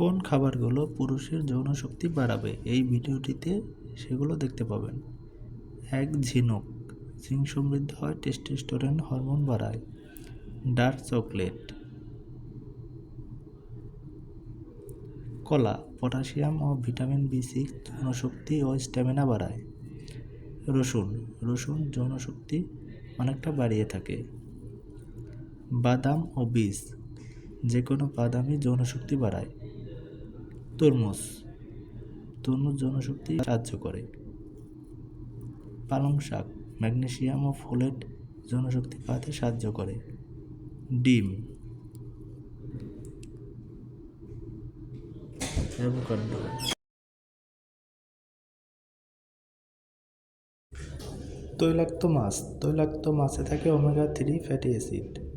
কোন খাবারগুলো পুরুষের যৌন শক্তি বাড়াবে? এই ভিডিওটিতে সেগুলো দেখতে পাবেন। এক, ঝিনুক। জিঙ্ক সমৃদ্ধ হয় টেস্টোস্টেরন হরমোন বাড়ায়। Dark chocolate. কলা, পটাশিয়াম ও ভিটামিন বি সিক্স যৌনশক্তি ও স্ট্যামিনা বাড়ায়। রসুন। রসুন যৌনশক্তি অনেকটা বাড়িয়ে থাকে। বাদাম ও বীজ। যে কোনো বাদামই যৌনশক্তি বাড়ায়। তরমুজ। তরমুজ জনশক্তি সাহায্য করে। পালং শাক ম্যাগনেশিয়াম ও ফোলেট জনশক্তি বাড়াতে সাহায্য করে। ডিম। তৈলাক্ত মাছ। তৈলাক্ত মাছে থাকে ওমেগা থ্রি ফ্যাটি অ্যাসিড।